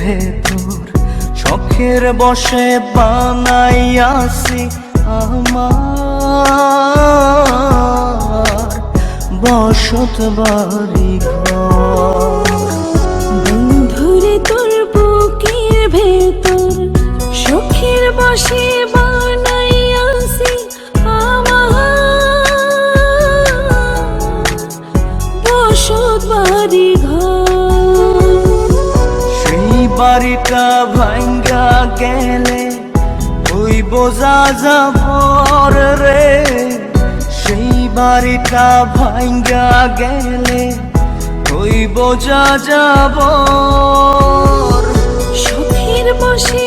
ভেতর শখের বসে বানাইয়াছি আমার। বসত বাড়ি ঘর। তোর বুকের ভেতর শখের বসে বাড়িটা ভাঙ্গা গেলে ওই বোঝা যাবর রে। সেই বাড়িটা ভাঙ্গা গেলে ওই বোঝা যাবর সুখের বসে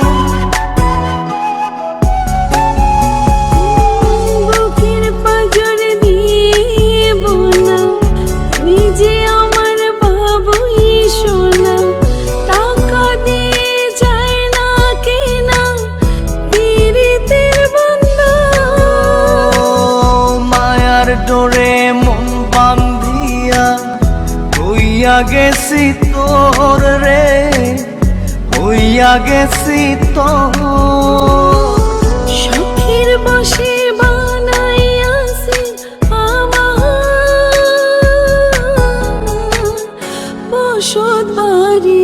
ডোরে মন বান্ধিয়া হইয়া গেছি তোর রে হইয়া গেছি তোর। সুখের বসে বসত বাড়ি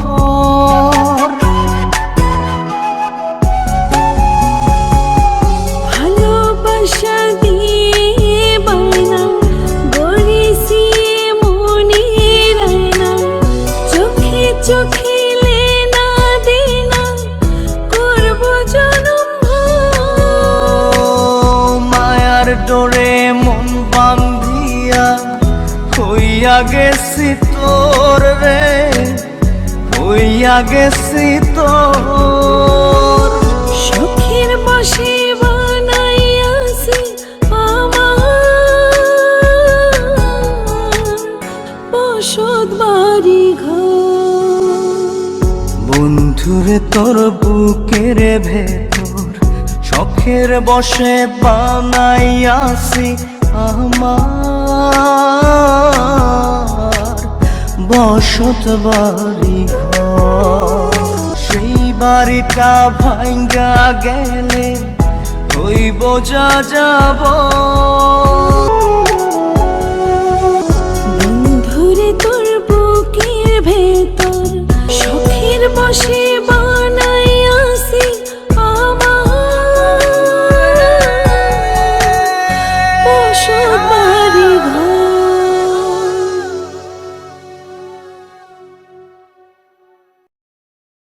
ডোরে মন বান্ধিয়া হইয়া গেছি তোর রে হইয়া গেছি তোর। সুখের বসে বানাইয়াছি আমার বসত বাড়ি ঘর বন্ধুরে তোর বুকের ভেতর শখের বসে বানাইয়াছি আমার বসত বাড়ি সেই বাড়িটা ভাঙ্গা গেলে ওই বোঝা যাব।